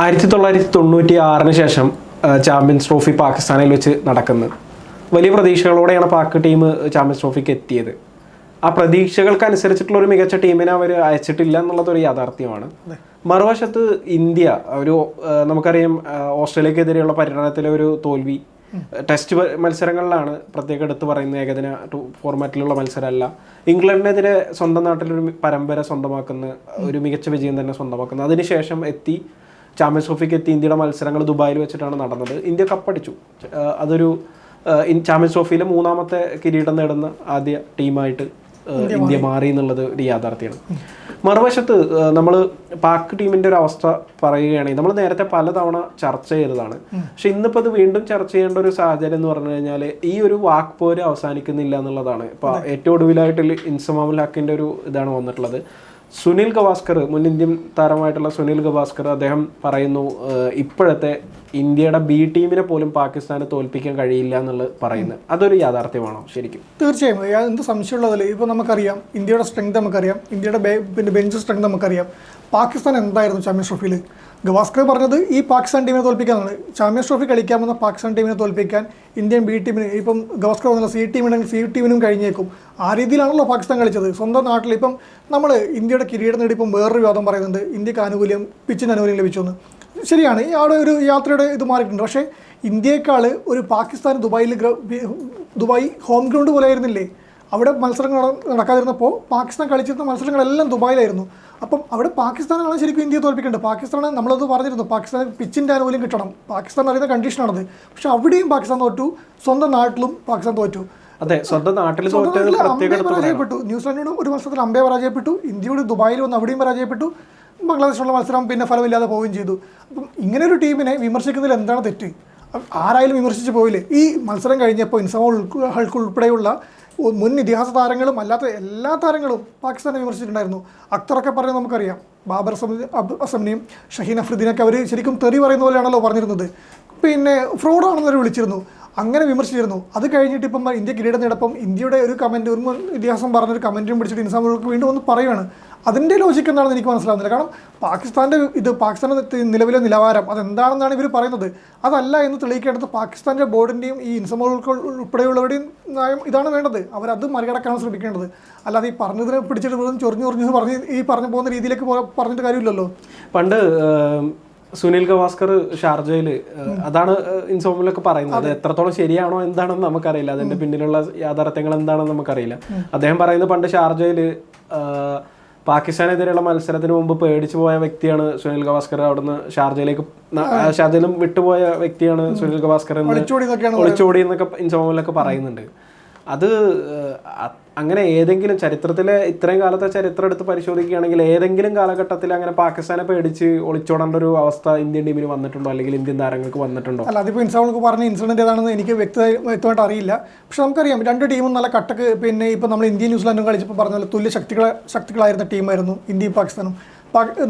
ആയിരത്തി തൊള്ളായിരത്തി തൊണ്ണൂറ്റി ആറിന് ശേഷം ചാമ്പ്യൻസ് ട്രോഫി പാകിസ്ഥാനിൽ വെച്ച് നടക്കുന്നത്. വലിയ പ്രതീക്ഷകളോടെയാണ് പാക് ടീം ചാമ്പ്യൻസ് ട്രോഫിക്ക് എത്തിയത്. ആ പ്രതീക്ഷകൾക്കനുസരിച്ചിട്ടുള്ള ഒരു മികച്ച ടീമിനെ അവർ അയച്ചിട്ടില്ല എന്നുള്ളത് ഒരു യാഥാർത്ഥ്യമാണ് മറുവശത്ത് ഇന്ത്യ ഒരു നമുക്കറിയാം ഓസ്ട്രേലിയക്കെതിരെയുള്ള പര്യടനത്തിലെ ഒരു തോൽവി ടെസ്റ്റ് മത്സരങ്ങളിലാണ് പ്രത്യേകം എടുത്തു പറയുന്ന ഏകദിന ഫോർമാറ്റിലുള്ള മത്സരമല്ല. ഇംഗ്ലണ്ടിനെതിരെ സ്വന്തം നാട്ടിലൊരു പരമ്പര സ്വന്തമാക്കുന്ന ഒരു മികച്ച വിജയം തന്നെ സ്വന്തമാക്കുന്നത് അതിനുശേഷം എത്തി ചാമ്പ്യൻസ് ട്രോഫിക്ക് എത്തി ഇന്ത്യയുടെ മത്സരങ്ങൾ ദുബായിൽ വെച്ചിട്ടാണ് നടന്നത്. ഇന്ത്യ കപ്പടിച്ചു അതൊരു ചാമ്പ്യൻസ് ട്രോഫിയിലെ മൂന്നാമത്തെ കിരീടം നേടുന്ന ആദ്യ ടീമായിട്ട് ഇന്ത്യ മാറി. എന്നുള്ളത് ഒരു യാഥാർത്ഥ്യമാണ്. മറുവശത്ത് നമ്മൾ പാക് ടീമിന്റെ ഒരു അവസ്ഥ പറയുകയാണെങ്കിൽ നമ്മൾ നേരത്തെ പലതവണ ചർച്ച ചെയ്തതാണ്. പക്ഷെ ഇന്നിപ്പോൾ അത് വീണ്ടും ചർച്ച ചെയ്യേണ്ട ഒരു സാഹചര്യം എന്ന് പറഞ്ഞു കഴിഞ്ഞാൽ ഈ ഒരു വാക്ക് പോര് അവസാനിക്കുന്നില്ല എന്നുള്ളതാണ്. ഇപ്പൊ ഏറ്റവും ഒടുവിലായിട്ട് ഇൻസമാമുൽ ഹക്കിന്റെ ഒരു ഇതാണ് വന്നിട്ടുള്ളത്. സുനിൽ ഗവാസ്കർ മുൻ ഇന്ത്യൻ താരമായിട്ടുള്ള സുനിൽ ഗവാസ്കർ അദ്ദേഹം പറയുന്നു ഇപ്പോഴത്തെ ഇന്ത്യയുടെ ബി ടീമിനെ പോലും പാകിസ്ഥാനെ തോൽപ്പിക്കാൻ കഴിയില്ല എന്നുള്ളത് പറയുന്നത്. അതൊരു യാഥാർത്ഥ്യമാണോ ശരിക്കും? തീർച്ചയായും. എന്ത് സംശയമുള്ളതല്ല? ഇപ്പോൾ നമുക്കറിയാം ഇന്ത്യയുടെ സ്ട്രെങ്ത് നമുക്കറിയാം ഇന്ത്യയുടെ പിന്നെ ബെഞ്ച് സ്ട്രെങ്ത് നമുക്കറിയാം. പാകിസ്ഥാൻ എന്തായിരുന്നു ചാമ്പ്യൻസ് ട്രോഫിയിൽ ഗവാസ്കർ പറഞ്ഞത് ഈ പാകിസ്ഥാൻ ടീമിനെ തോൽപ്പിക്കാനാണ്. ചാമ്പ്യൻസ് ട്രോഫി കളിക്കാമെന്ന പാകിസ്ഥാൻ ടീമിനെ തോൽപ്പിക്കാൻ ഇന്ത്യൻ ബി ടീമിന് ഇപ്പം ഗവാസ്കർ പറഞ്ഞ സി ടീമിനും സി ടീമിനും കഴിഞ്ഞേക്കും. ആ രീതിയിലാണല്ലോ പാകിസ്ഥാൻ കളിച്ചത്. സ്വന്തം നാട്ടിൽ ഇപ്പം നമ്മൾ ഇന്ത്യയുടെ കിരീടം നേടി ഇപ്പം വേറൊരു വാദം പറയുന്നുണ്ട്. ഇന്ത്യയ്ക്ക് ആനുകൂല്യം പിച്ചിന് ആനുകൂല്യം ലഭിച്ചു എന്ന് ശരിയാണ് അവിടെ ഒരു യാത്രയുടെ ഇത് മാറിയിട്ടുണ്ട്. പക്ഷേ ഇന്ത്യയേക്കാൾ ഒരു പാകിസ്ഥാൻ ദുബായിൽ ദുബായ് ഹോം ഗ്രൗണ്ട് പോലെ ആയിരുന്നില്ലേ? അവിടെ മത്സരങ്ങൾ നടക്കാതിരുന്നപ്പോൾ പാകിസ്ഥാൻ കളിച്ചിരുന്ന മത്സരങ്ങളെല്ലാം ദുബായിലായിരുന്നു. അപ്പം അവിടെ പാകിസ്ഥാനാണ് ശരിക്കും ഇന്ത്യയെ തോൽപ്പിക്കേണ്ടത്. പാകിസ്ഥാനെ നമ്മളത് പറഞ്ഞിരുന്നു. പാകിസ്ഥാൻ പിച്ചിന്റെ ആനുകൂല്യം കിട്ടണം. പാകിസ്ഥാൻ അറിയുന്ന കണ്ടീഷനാണത്. പക്ഷേ അവിടെയും പാകിസ്ഥാൻ തോറ്റു. സ്വന്തം നാട്ടിലും പാകിസ്ഥാൻ തോറ്റു. അതെ സ്വന്തം നാട്ടിൽ പരാജയപ്പെട്ടു. ന്യൂസിലാൻഡിനോട് ഒരു മത്സരത്തിൽ അമ്പയെ പരാജയപ്പെട്ടു. ഇന്ത്യയോട് ദുബായിൽ വന്ന് അവിടെയും പരാജയപ്പെട്ടു. ബംഗ്ലാദേശിലുള്ള മത്സരം പിന്നെ ഫലമില്ലാതെ പോവുകയും ചെയ്തു. അപ്പം ഇങ്ങനെ ഒരു ടീമിനെ വിമർശിക്കുന്നതിൽ എന്താണ് തെറ്റ്? ആരായാലും വിമർശിച്ച് പോയില്ലേ? ഈ മത്സരം കഴിഞ്ഞപ്പോൾ ഹൾക്ക് ഉൾപ്പെടെയുള്ള മുൻ ഇതിഹാസ താരങ്ങളും അല്ലാത്ത എല്ലാ താരങ്ങളും പാകിസ്ഥാനെ വിമർശിച്ചിട്ടുണ്ടായിരുന്നു. അക്തറൊക്കെ പറഞ്ഞാൽ നമുക്കറിയാം. ബാബർ അസമിനെയും ഷഹീൻ അഫ്രീദിനൊക്കെ അവർ ശരിക്കും തെറി പറയുന്ന പോലെയാണല്ലോ പറഞ്ഞിരുന്നത്. പിന്നെ ഫ്രോഡാണെന്ന് അവർ വിളിച്ചിരുന്നു. അങ്ങനെ വിമർശിച്ചിരുന്നു. അത് കഴിഞ്ഞിട്ട് ഇപ്പം ഇന്ത്യ കിരീടം നേടപ്പം ഇന്ത്യയുടെ ഒരു കമന്റ് ഒരു ഇതിഹാസം പറഞ്ഞൊരു കമന്റും പിടിച്ചിട്ട് ഇൻസാമുകൾക്ക് വീണ്ടും ഒന്ന് പറയുകയാണ് അതിന്റെ ലോജിക്ക് എന്താണെന്ന് എനിക്ക് മനസ്സിലാവുന്നില്ല. കാരണം പാകിസ്ഥാന്റെ ഇത് പാകിസ്ഥാന്റെ നിലവിലെ നിലവാരം അതെന്താണെന്നാണ് ഇവർ പറയുന്നത്. അതല്ല എന്ന് തെളിയിക്കേണ്ടത് പാകിസ്ഥാന്റെ ബോർഡിന്റെയും ഈ ഇൻസമോൾക്ക് ഉൾപ്പെടെയുള്ളവരുടെയും നയം ഇതാണ് വേണ്ടത്. അവരത് മറികടക്കാനാണ് ശ്രമിക്കേണ്ടത്. അല്ലാതെ ഈ പറഞ്ഞതിനെ പിടിച്ചിട്ട് വെറും ചൊറിഞ്ഞു ചൊറിഞ്ഞു പറഞ്ഞ് ഈ പറഞ്ഞു പോകുന്ന രീതിയിലേക്ക് പോ- പറഞ്ഞിട്ട് കാര്യമില്ലല്ലോ. പണ്ട് സുനിൽ ഗവാസ്കർ ഷാർജയിൽ അതാണ് ഇൻസോമിലൊക്കെ പറയുന്നത്. അത്. എത്രത്തോളം ശരിയാണോ എന്താണെന്ന് നമുക്കറിയില്ല. അതിന്റെ പിന്നിലുള്ള യാഥാർത്ഥ്യങ്ങൾ എന്താണെന്ന് നമുക്കറിയില്ല. അദ്ദേഹം പറയുന്നത് പണ്ട് ഷാർജയിൽ പാകിസ്ഥാനെതിരെയുള്ള മത്സരത്തിന് മുമ്പ് പേടിച്ചു പോയ വ്യക്തിയാണ് സുനിൽ ഗവാസ്കർ. അവിടുന്ന് ഷാർജയിലേക്ക് ഷാർജയിലും വിട്ടുപോയ വ്യക്തിയാണ് സുനിൽ ഗവാസ്കർ ഒളിച്ചോടി എന്നൊക്കെ ഇൻസോമിലൊക്കെ പറയുന്നുണ്ട്. അത് അങ്ങനെ ഏതെങ്കിലും ചരിത്രത്തിലെ ഇത്രയും കാലത്തെ ചരിത്രം എടുത്ത് പരിശോധിക്കുകയാണെങ്കിൽ ഏതെങ്കിലും കാലഘട്ടത്തിൽ അങ്ങനെ പാകിസ്ഥാനെ പേടിച്ച് ഒളിച്ചോടേണ്ട ഒരു അവസ്ഥ ഇന്ത്യൻ ടീമിന് വന്നിട്ടുണ്ടോ? അല്ലെങ്കിൽ ഇന്ത്യൻ താരങ്ങൾക്ക് വന്നിട്ടുണ്ടോ? അല്ല അതിപ്പോൾ ഇൻസാൾക്ക് പറഞ്ഞ ഇൻസിഡന്റ് ഏതാണെന്ന് എനിക്ക് വ്യക്തമായി വ്യക്തമായിട്ട് അറിയില്ല. പക്ഷെ നമുക്കറിയാം രണ്ട് ടീമും നല്ല കട്ടക്ക് പിന്നെ ഇപ്പോൾ നമ്മൾ ഇന്ത്യയും ന്യൂസിലാൻഡും കളിച്ചപ്പോൾ പറഞ്ഞ പോലെ തുല്യ ശക്തികളെ ശക്തികളായിരുന്ന ടീമായിരുന്നു ഇന്ത്യയും പാകിസ്ഥാനും.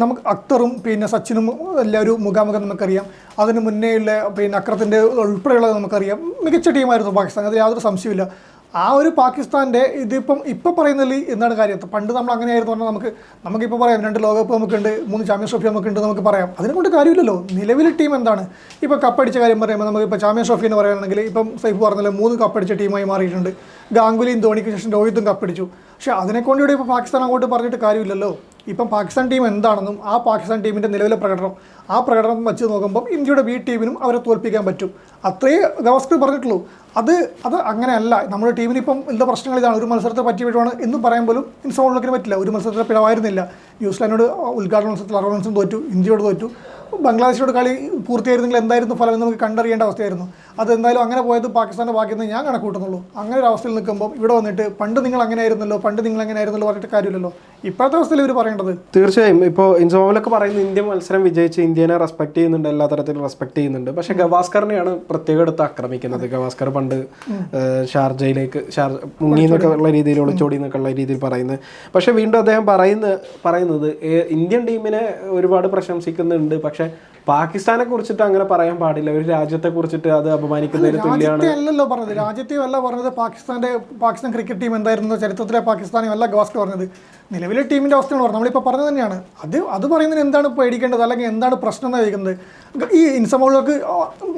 നമുക്ക് അക്തറും പിന്നെ സച്ചിനും എല്ലാവരും മുഖാമുഖം നമുക്കറിയാം. അതിന് മുന്നേയുള്ള പിന്നെ അക്രത്തിന്റെ ഉൾപ്പെടെയുള്ളത് നമുക്കറിയാം. മികച്ച ടീമായിരുന്നു പാകിസ്ഥാൻ അതിൽ യാതൊരു സംശയമില്ല ആ ഒരു പാകിസ്ഥാന്റെ ഇതിപ്പം ഇപ്പം പറയുന്നതിൽ എന്താണ് കാര്യം? പണ്ട് നമ്മൾ അങ്ങനെയായിരുന്നു പറഞ്ഞാൽ നമുക്ക് നമുക്കിപ്പോൾ പറയാം രണ്ട് ലോകകപ്പ് നമുക്കുണ്ട് മൂന്ന് ചാമ്പ്യൻസ് ട്രോഫി നമുക്കുണ്ട് നമുക്ക് പറയാം. അതിനെ കൊണ്ട് കാര്യമില്ലല്ലോ. നിലവിലെ ടീം എന്താണ്? ഇപ്പോൾ കപ്പടിച്ച കാര്യം പറയുമ്പോൾ നമുക്ക് ഇപ്പോൾ ചാമ്പ്യൻസ് ട്രോഫി എന്ന് പറയുകയാണെങ്കിൽ ഇപ്പം സൈഫ് പറഞ്ഞല്ലോ മൂന്ന് കപ്പടിച്ച ടീമായി മാറിയിട്ടുണ്ട്. ഗാംഗുലിയും ധോണിക്ക് ശേഷം രോഹിത്തും കപ്പടിച്ചു. പക്ഷേ അതിനെക്കൊണ്ട് ഇവിടെ ഇപ്പോൾ പാകിസ്ഥാൻ അങ്ങോട്ട് പറഞ്ഞിട്ട് കാര്യമില്ലല്ലോ. ഇപ്പം പാകിസ്ഥാൻ ടീം എന്താണെന്നും ആ പാകിസ്ഥാൻ ടീമിന്റെ നിലവിലെ പ്രകടനം ആ പ്രകടനം വെച്ച് നോക്കുമ്പോൾ ഇന്ത്യയുടെ ബി ടീമിനും അവരെ തോൽപ്പിക്കാൻ പറ്റും. അത്രയേ ഗവാസ്കർ പറഞ്ഞിട്ടുള്ളൂ. അത് അത് അങ്ങനെയല്ല. നമ്മുടെ ടീമിന് ഇപ്പം എന്താ പ്രശ്നങ്ങൾ? ഇതാണ് ഒരു മത്സരത്തെ പറ്റി വീഴുവാണ് എന്ന് പറയാൻ പോലും ഇൻസോളിനൊക്കെ പറ്റില്ല. ഒരു മത്സരത്തിൽ പിഴവായിരുന്നില്ല. ന്യൂസിലാൻഡോട് ഉദ്ഘാടന മത്സരത്തിൽ അറുപത് റൺസും തോറ്റു ഇന്ത്യയോട് തോറ്റു. ബംഗ്ലാദേശോട് കളി പൂർത്തിയായിരുന്നെങ്കിൽ എന്തായിരുന്നു ഫലം എന്ന് നമുക്ക് കണ്ടറിയേണ്ട അവസ്ഥയായിരുന്നു. അത് എന്തായാലും അങ്ങനെ പോയത് പാകിസ്ഥാന്റെ ബാക്കിയെന്ന് ഞാൻ കണക്കൂട്ടുന്നുള്ളൂ അങ്ങനെ ഒരു അവസ്ഥയിൽ നിൽക്കുമ്പോൾ ഇവിടെ വന്നിട്ട് പണ്ട് നിങ്ങൾ അങ്ങനെ ആയിരുന്നല്ലോ പണ്ട് നിങ്ങൾ അങ്ങനെ ആയിരുന്നല്ലോ പറഞ്ഞിട്ട് കാര്യമില്ലല്ലോ. ഇപ്പോഴത്തെ അവസ്ഥയിൽ ഇവർ പറയേണ്ടത്? തീർച്ചയായും. ഇപ്പോൾ ഇൻസോമിലൊക്കെ പറയുന്നത് ഇന്ത്യ മത്സരം വിജയിച്ച് ഇന്ത്യനെ റെസ്പെക്ട് ചെയ്യുന്നുണ്ട് എല്ലാ തരത്തിലും റെസ്പെക്ട് ചെയ്യുന്നുണ്ട്. പക്ഷേ ഗവാസ്കറിനെയാണ് പ്രത്യേകം എടുത്ത് ആക്രമിക്കുന്നത്. ഗവാസ്കർ പണ്ട് ഷാർജയിലേക്ക് ഷാർ മുങ്ങി എന്നൊക്കെ ഉള്ള രീതിയിൽ ഒളിച്ചോടി എന്നൊക്കെ ഉള്ള രീതിയിൽ പറയുന്നത് പക്ഷെ വീണ്ടും അദ്ദേഹം പറയുന്ന പറയുന്നത് ഇന്ത്യൻ ടീമിനെ ഒരുപാട് പ്രശംസിക്കുന്നുണ്ട്. പക്ഷെ പാകിസ്ഥാനെ കുറിച്ചിട്ട് അങ്ങനെ പറയാൻ പാടില്ല. ഒരു രാജ്യത്തെ കുറിച്ചിട്ട് അത് അപമാനിക്കുന്നതിന് തുല്യമാണ്. അല്ലല്ലോ പറഞ്ഞത്. രാജ്യത്തെയും അല്ല പറഞ്ഞത് പാകിസ്ഥാന്റെ പാകിസ്ഥാൻ ക്രിക്കറ്റ് ടീം എന്തായിരുന്നു? ചരിത്രത്തിലെ പാകിസ്ഥാനും അല്ല ഗോസ്റ്റ് പറഞ്ഞത്. നിലവിലെ ടീമിന്റെ അവസ്ഥയാണ് പറഞ്ഞത്. നമ്മളിപ്പോൾ പറഞ്ഞത് തന്നെയാണ്. അത് അത് പറയുന്നതിന് എന്താണ് പേടിക്കേണ്ടത്? അല്ലെങ്കിൽ എന്താണ് പ്രശ്നം എന്ന് ചോദിക്കുന്നത്. ഈ ഇൻസമോളൊക്കെ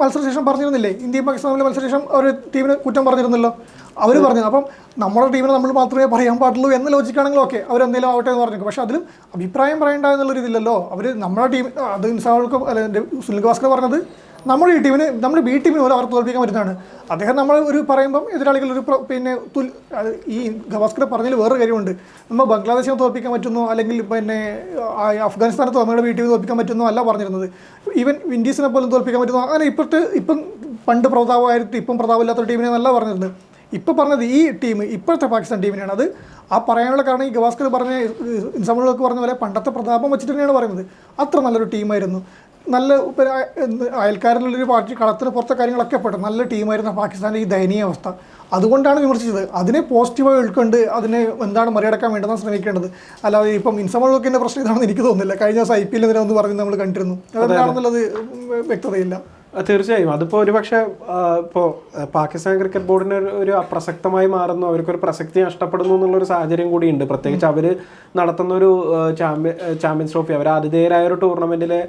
മത്സരശേഷം പറഞ്ഞിരുന്നില്ലേ? ഇന്ത്യയും പാകിസ്ഥാനിലെ മത്സരശേഷം ഒരു ടീമിനെ കുറ്റം പറഞ്ഞിരുന്നല്ലോ. അവർ പറഞ്ഞു അപ്പം നമ്മുടെ ടീമിനെ നമ്മൾ മാത്രമേ പറയാൻ പാടുള്ളൂ എന്ന ലോജിക്കാണെങ്കിലും ഓക്കെ അവർ എന്തെങ്കിലും ആവട്ടെ എന്ന് പറഞ്ഞു പക്ഷേ അതിലും അഭിപ്രായം പറയേണ്ട എന്നുള്ള രീതിയിലല്ലോ അവർ നമ്മുടെ ടീം അത് ഇൻസാൾക്ക് അല്ല സുനിൽ ഗവാസ്കർ പറഞ്ഞത് നമ്മുടെ ഈ ടീമിന് നമ്മൾ ബി ടീമിന് പോലും അവർ തോൽപ്പിക്കാൻ പറ്റുന്നതാണ്. അദ്ദേഹം നമ്മൾ ഒരു പറയുമ്പം എതിരാളികൾ ഒരു പിന്നെ ഈ ഗവാസ്കർ പറഞ്ഞതിൽ വേറൊരു കാര്യമുണ്ട്. നമ്മൾ ബംഗ്ലാദേശിനെ തോൽപ്പിക്കാൻ പറ്റുന്നു അല്ലെങ്കിൽ പിന്നെ അഫ്ഗാനിസ്ഥാനത്ത് അഫ്ഗാനിസ്ഥാനെ നമ്മുടെ ബി ടീമിനെ തോൽപ്പിക്കാൻ പറ്റുന്നു അല്ല പറഞ്ഞിരുന്നത്. ഈവൻ വിൻഡീസിനെ പോലും തോൽപ്പിക്കാൻ പറ്റുന്നു. അങ്ങനെ ഇപ്പോഴത്തെ ഇപ്പം പണ്ട് പ്രതാപമായിട്ട് ഇപ്പം പ്രതാപമില്ലാത്ത ടീമിനെ നല്ല പറഞ്ഞിരുന്നത്. ഇപ്പോൾ പറഞ്ഞത് ഈ ടീം ഇപ്പോഴത്തെ പാകിസ്ഥാൻ ടീമിനെയാണ്. അത് ആ പറയാനുള്ള കാരണം ഈ ഗവാസ്കർ പറഞ്ഞ ഇൻസമുള്ളൊക്കെ പറഞ്ഞ പോലെ പണ്ടത്തെ പ്രതാപം വെച്ചിട്ട് തന്നെയാണ് പറയുന്നത്. അത്ര നല്ലൊരു ടീമായിരുന്നു. നല്ല അയൽക്കാരനുള്ളൊരു അയൽക്കാരിലുള്ളൊരു പാർട്ടി കളത്തിന് പുറത്തെ കാര്യങ്ങളൊക്കെ പെട്ടു നല്ല ടീമായിരുന്നു പാകിസ്ഥാന്റെ ഈ ദയനീയ അവസ്ഥ. അതുകൊണ്ടാണ് വിമർശിച്ചത്. അതിനെ പോസിറ്റീവായി ഉൾക്കൊണ്ട് അതിനെ എന്താണ് മറികടക്കാൻ വേണ്ടതെന്ന് ശ്രമിക്കേണ്ടത്. അല്ലാതെ ഇപ്പം ഇൻസമുള്ളൊക്കെ പ്രശ്നം ഇതാണെന്ന് എനിക്ക് തോന്നുന്നില്ല. കഴിഞ്ഞ ദിവസം ഐ പി എല്ലിനെ ഒന്ന് പറഞ്ഞ് നമ്മൾ കണ്ടിരുന്നു. അതെന്താണെന്നുള്ളത് വ്യക്തതയില്ല. തീർച്ചയായും. അതിപ്പോൾ ഒരു പക്ഷേ ഇപ്പോൾ പാകിസ്ഥാൻ ക്രിക്കറ്റ് ബോർഡിന് ഒരു- ഒരു അപ്രസക്തമായി മാറുന്നു. അവർക്കൊരു പ്രസക്തി നഷ്ടപ്പെടുന്നു എന്നുള്ളൊരു സാഹചര്യം കൂടിയുണ്ട്. പ്രത്യേകിച്ച് അവർ നടത്തുന്ന ഒരു ചാമ്പ്യൻ ചാമ്പ്യൻസ് ട്രോഫി അവർ ആതിഥേയരായ ഒരു ടൂർണമെന്റിലെ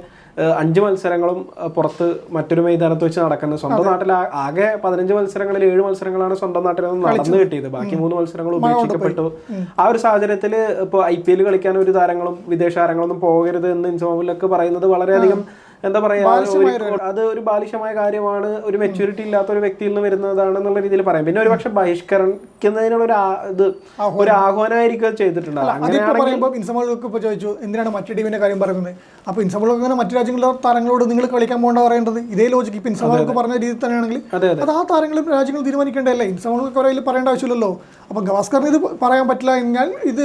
അഞ്ച് മത്സരങ്ങളും പുറത്ത് മറ്റൊരു മൈതാനത്ത് വെച്ച് നടക്കുന്നത് സ്വന്തം നാട്ടിൽ ആകെ പതിനഞ്ച് മത്സരങ്ങളിൽ ഏഴ് മത്സരങ്ങളാണ് സ്വന്തം നാട്ടിൽ നിന്ന് നടന്നു കിട്ടിയത്. ബാക്കി മൂന്ന് മത്സരങ്ങൾ ഉപേക്ഷിക്കപ്പെട്ടു. ആ ഒരു സാഹചര്യത്തിൽ ഇപ്പോൾ ഐ പി എൽ കളിക്കാൻ ഒരു താരങ്ങളും വിദേശ താരങ്ങളൊന്നും പോകരുത് എന്ന് ഇൻസോമിലൊക്കെ പറയുന്നത് വളരെയധികം എന്താ പറയാ അത് ഒരു ബാലിശമായ കാര്യമാണ്. ഒരു മെച്യൂരിറ്റി ഇല്ലാത്ത ഒരു വ്യക്തിയിൽ നിന്ന് വരുന്നതാണെന്നുള്ള രീതിയിൽ പറയാം. പിന്നെ ഒരു പക്ഷെ ബഹിഷ്കരിക്കുന്നതിനുള്ള ഒരു ഇത് ഒരു ആഹ്വാനമായിരിക്കും ചെയ്തിട്ടുണ്ടാവും ഇൻസമോൾക്ക് ഇപ്പോൾ ചോദിച്ചു എന്തിനാണ് മറ്റു ടീമിന്റെ കാര്യം പറയുന്നത്? അപ്പോൾ ഇൻസമോൾക്ക് അങ്ങനെ മറ്റു രാജ്യങ്ങളിലെ താരങ്ങളോട് നിങ്ങൾ കളിക്കാൻ പോകേണ്ട പറയേണ്ടത് ഇതേ ലോജിക്ക് ഇപ്പൊ ഇൻസമോൾക്ക് പറഞ്ഞ രീതി തന്നെയാണെങ്കിൽ അതെ ആ താരങ്ങളും രാജ്യങ്ങളും തീരുമാനിക്കേണ്ടതല്ലേ? ഇൻസമോൾക്ക് കുറേ പറയേണ്ട ആവശ്യമില്ലല്ലോ. അപ്പോൾ ഗവാസ്കറിന് ഇത് പറയാൻ പറ്റില്ല എന്നാൽ ഇത്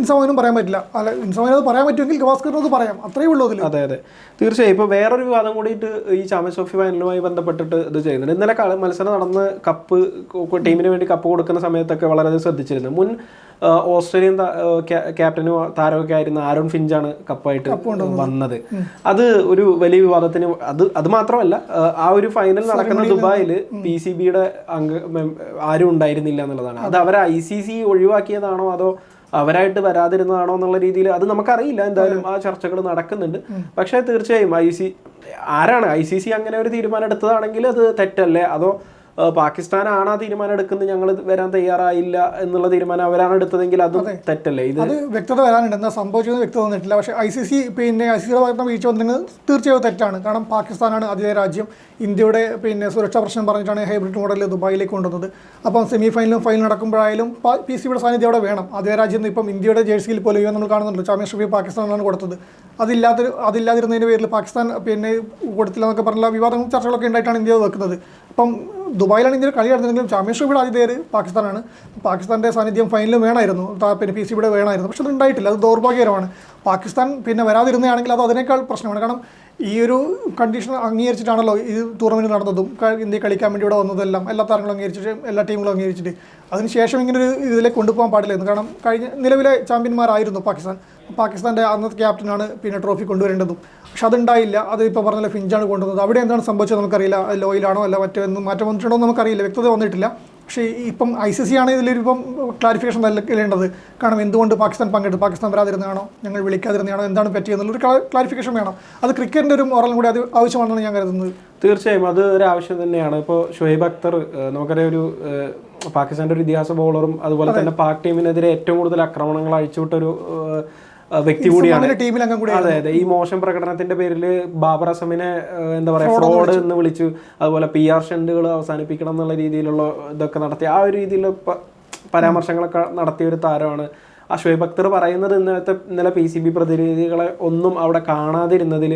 ഇൻസമോനും പറയാൻ പറ്റില്ല. അല്ല ഇൻസമോനും അത് പറയാൻ പറ്റുമെങ്കിൽ ഗവാസ്കറിന് അത് പറയാം. അത്രയേ ഉള്ളൂ അതിൽ അതെ അതെ. തീർച്ചയായും. ഇപ്പോൾ വേറൊരു വിവാദം കൂടിയിട്ട് ഈ ചാമ്പ്യൻസ് ട്രോഫി ഫൈനലുമായി ബന്ധപ്പെട്ടിട്ട് ഇത് ചെയ്യുന്നുണ്ട്. ഇന്നലെ കാല മത്സരം നടന്ന് കപ്പ് ടീമിന് വേണ്ടി കപ്പ് കൊടുക്കുന്ന സമയത്തൊക്കെ വളരെ ശ്രദ്ധിച്ചിരുന്നു. മുൻ ഓസ്ട്രേലിയൻ ക്യാപ്റ്റനും താരമൊക്കെ ആയിരുന്ന ആരോൺ ഫിഞ്ചാണ് കപ്പായിട്ട് വന്നത്. അത് ഒരു വലിയ വിവാദത്തിന് അത് അത് മാത്രമല്ല ആ, ആ ഒരു ഫൈനൽ നടക്കുന്ന ദുബായിൽ പി സി ബിയുടെ അംഗ ആരും ഉണ്ടായിരുന്നില്ല എന്നുള്ളതാണ്. അത് അവർ ഐ സി സി ഒഴിവാക്കിയതാണോ അതോ അവരായിട്ട് വരാതിരുന്നതാണോ എന്നുള്ള രീതിയിൽ അത് നമുക്കറിയില്ല. എന്തായാലും ആ ചർച്ചകൾ നടക്കുന്നുണ്ട്. പക്ഷേ തീർച്ചയായും ഐ സി ആരാണ്? ഐ സി സി അങ്ങനെ ഒരു തീരുമാനം എടുത്തതാണെങ്കിൽ അത് തെറ്റല്ലേ? അതോ പാകിസ്ഥാനാണ് ആ തീരുമാനം എടുക്കുന്നത്. ഞങ്ങൾ വരാൻ തയ്യാറായില്ല എന്നുള്ള തീരുമാനം അവരാണ് എടുത്തതെങ്കിൽ അത് തെറ്റല്ലേ? ഇത് അത് വ്യക്തത വരാനുണ്ട്. എന്താ സംഭവിച്ചതെന്ന് വ്യക്തത വന്നിട്ടില്ല. പക്ഷേ ഐ സി സി പിന്നെ ഐ സി സിയുടെ ഭാഗത്ത് വീഴ്ച വന്നിരുന്നത് തീർച്ചയായും തെറ്റാണ്. കാരണം പാകിസ്ഥാനാണ് അതിഥേയ രാജ്യം. ഇന്ത്യയുടെ പിന്നെ സുരക്ഷാ പ്രശ്നം പറഞ്ഞിട്ടാണ് ഹൈബ്രിഡ് മോഡൽ ദുബായിലേക്ക് കൊണ്ടുവന്നത്. അപ്പം സെമി ഫൈനലും ഫൈനൽ നടക്കുമ്പോഴായാലും പി സിയുടെ സാന്നിധ്യം അവിടെ വേണം. അതേ രാജ്യം ഇപ്പം ഇന്ത്യയുടെ ജേഴ്സിയിൽ പോലും ഇവൻ നമ്മൾ കാണുന്നുണ്ട് ചാമ്യ ഷഫി പാകിസ്ഥാനാണ് കൊടുത്തത്. അതില്ലാത്ത അതില്ലാതിരുന്നതിന്റെ പേരിൽ പാകിസ്ഥാൻ പിന്നെ കൊടുത്തില്ല എന്നൊക്കെ പറഞ്ഞുള്ള വിവാദങ്ങളും ചർച്ചകളൊക്കെ ഉണ്ടായിട്ടാണ് ഇന്ത്യ വെക്കുന്നത്. അപ്പം ദുബായിലാണ് ഇന്ത്യ കളി നടന്നതെങ്കിലും ചാമ്പ്യൻസ് ട്രോഫിയുടെ പേര് പാകിസ്ഥാനാണ്. പാകിസ്ഥാന്റെ സാന്നിധ്യം ഫൈനലും വേണമായിരുന്നു. പിന്നെ പി സി ബിയുടെ വേണമായിരുന്നു. പക്ഷെ അത് ഉണ്ടായിട്ടില്ല അത് ദൗർഭാഗ്യകരമാണ്. പാകിസ്ഥാൻ പിന്നെ വരാതിരുന്നതാണെങ്കിൽ അത് അതിനേക്കാൾ പ്രശ്നമാണ്. കാരണം ഈ ഒരു കണ്ടീഷൻ അംഗീകരിച്ചിട്ടാണല്ലോ ഈ ടൂർണമെന്റ് നടന്നതും. ഇന്ത്യ കളിക്കാൻ വേണ്ടി ഇവിടെ വന്നതെല്ലാം. എല്ലാ താരങ്ങളും അംഗീകരിച്ചിട്ട് എല്ലാ ടീമുകളും അംഗീകരിച്ചിട്ട്. അതിനുശേഷം ഇങ്ങനെ ഒരു ഇതിലേക്ക് കൊണ്ടുപോകാൻ പാടില്ലായിരുന്നു. കാരണം കഴിഞ്ഞ നിലവിലെ ചാമ്പ്യന്മാരായിരുന്നു പാകിസ്ഥാൻ. പാകിസ്ഥാന്റെ അന്നത്തെ ക്യാപ്റ്റനാണ് പിന്നെ ട്രോഫി കൊണ്ടുവരേണ്ടതും. പക്ഷെ അതുണ്ടായില്ല. അത് ഇപ്പോൾ പറഞ്ഞ ഫിഞ്ചാണ് കൊണ്ടുവന്നത്. അവിടെ എന്താണ് സംഭവിച്ചത് നമുക്കറിയില്ല. ലോയിലാണോ അല്ല മറ്റൊന്നും മാറ്റം വന്നിട്ടുണ്ടോ എന്ന് നമുക്കറിയില്ല. വ്യക്തത വന്നിട്ടില്ല. പക്ഷേ ഇപ്പം ഐ സി സി ആണ് ഇതിലിപ്പം ക്ലാരിഫിക്കേഷൻ നൽകേണ്ടത്. കാരണം എന്തുകൊണ്ട് പാകിസ്ഥാൻ പങ്കെടുത്തു? പാകിസ്ഥാൻ വരാതിരുന്നതാണോ ഞങ്ങൾ വിളിക്കാതിരുന്നതാണോ എന്താണ് പറ്റിയെന്നുള്ളൊരു ക്ലാരിഫിക്കേഷൻ വേണം. അത് ക്രിക്കറ്റിന്റെ ഒരു മോറൽ കൂടി അത് ആവശ്യമാണെന്നാണ് ഞാൻ കരുതുന്നത്. തീർച്ചയായും. അത് ഒരു ആവശ്യം തന്നെയാണ്. ഇപ്പോൾ ഷുഹൈബ് അക്തർ നമുക്കറിയാം ഒരു പാകിസ്ഥാന്റെ ഒരു ഇതിഹാസ ബോളറും അതുപോലെ തന്നെ പാക് ടീമിനെതിരെ ഏറ്റവും കൂടുതൽ ആക്രമണങ്ങൾ അഴിച്ചുവിട്ട ഒരു ഏഹ്, ഏഹ്, വ്യക്തി കൂടിയാണ്. ടീമിൽ അംഗം കൂടി അതെ അതെ. ഈ മോശം പ്രകടനത്തിന്റെ പേരിൽ ബാബർ അസമിനെ എന്താ പറയാ ഫ്രോഡ് എന്ന് വിളിച്ചു. അതുപോലെ പി ആർ ഷണ്ടുകൾ അവസാനിപ്പിക്കണം എന്നുള്ള രീതിയിലുള്ള ഇതൊക്കെ നടത്തി ആ ഒരു രീതിയിൽ പരാമർശങ്ങളൊക്കെ നടത്തിയ ഒരു താരമാണ് ആ ഷുഹൈബ് അക്തർ പറയുന്നത് ഇന്നത്തെ ഇന്നലെ പി സി ബി പ്രതിനിധികളെ ഒന്നും അവിടെ കാണാതിരുന്നതിൽ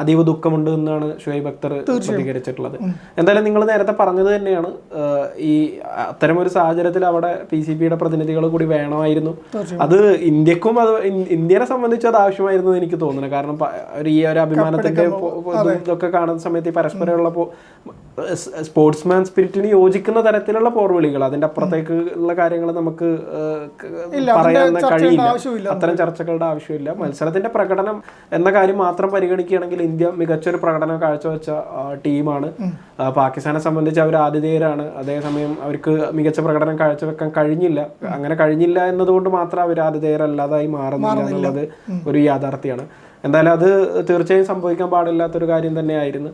അതീവ ദുഃഖമുണ്ട് എന്നാണ് ഷുഹൈബ് അക്തർ പ്രതികരിച്ചിട്ടുള്ളത്. എന്തായാലും നിങ്ങൾ നേരത്തെ പറഞ്ഞത് തന്നെയാണ്. ഈ അത്തരം ഒരു സാഹചര്യത്തിൽ അവിടെ പി സി ബിയുടെ പ്രതിനിധികൾ കൂടി വേണമായിരുന്നു. അത് ഇന്ത്യക്കും അത് ഇന്ത്യനെ സംബന്ധിച്ച് അത് ആവശ്യമായിരുന്നു എനിക്ക് തോന്നുന്നത് കാരണം ഒരു ഈ ഒരു അഭിമാനത്തിന്റെ ഇതൊക്കെ കാണുന്ന സമയത്ത് ഈ പരസ്പരമുള്ള സ്പോർട്സ്മാൻ സ്പിരിറ്റിന് യോജിക്കുന്ന തരത്തിലുള്ള പോർവിളികൾ. അതിന്റെ അപ്പുറത്തേക്ക് ഉള്ള കാര്യങ്ങൾ നമുക്ക് പറയാൻ കഴിയില്ല. അത്തരം ചർച്ചകളുടെ ആവശ്യമില്ല. മത്സരത്തിന്റെ പ്രകടനം എന്ന കാര്യം മാത്രം പരിഗണിക്കുകയാണെങ്കിൽ ഇന്ത്യ മികച്ചൊരു പ്രകടനം കാഴ്ചവെച്ച ടീമാണ്. പാകിസ്ഥാനെ സംബന്ധിച്ച് അവർ ആതിഥേയരാണ്. അതേസമയം അവർക്ക് മികച്ച പ്രകടനം കാഴ്ചവെക്കാൻ കഴിഞ്ഞില്ല. അങ്ങനെ കഴിഞ്ഞില്ല എന്നതുകൊണ്ട് മാത്രം അവർ ആതിഥേയരല്ലാതായി മാറുന്നില്ല എന്നുള്ളത് ഒരു യാഥാർത്ഥ്യമാണ്. എന്തായാലും അത് തീർച്ചയായും സംഭവിക്കാൻ പാടില്ലാത്തൊരു കാര്യം തന്നെയായിരുന്നു.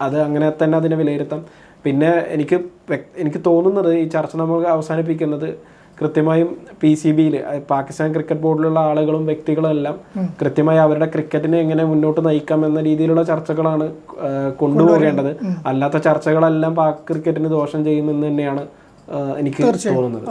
അത് അങ്ങനെ തന്നെ അതിനെ വിലയിരുത്താം. പിന്നെ എനിക്ക് എനിക്ക് തോന്നുന്നത് ഈ ചർച്ച നമ്മൾ അവസാനിപ്പിക്കുന്നത് കൃത്യമായും പി സി ബിയിൽ പാകിസ്ഥാൻ ക്രിക്കറ്റ് ബോർഡിലുള്ള ആളുകളും വ്യക്തികളും എല്ലാം കൃത്യമായി അവരുടെ ക്രിക്കറ്റിനെ എങ്ങനെ മുന്നോട്ട് നയിക്കാം എന്ന രീതിയിലുള്ള ചർച്ചകളാണ് കൊണ്ടുപോകേണ്ടത് അല്ലാത്ത ചർച്ചകളെല്ലാം പാക് ക്രിക്കറ്റിന് ദോഷം ചെയ്യുമെന്ന് തന്നെയാണ് എനിക്ക് തോന്നുന്നത്.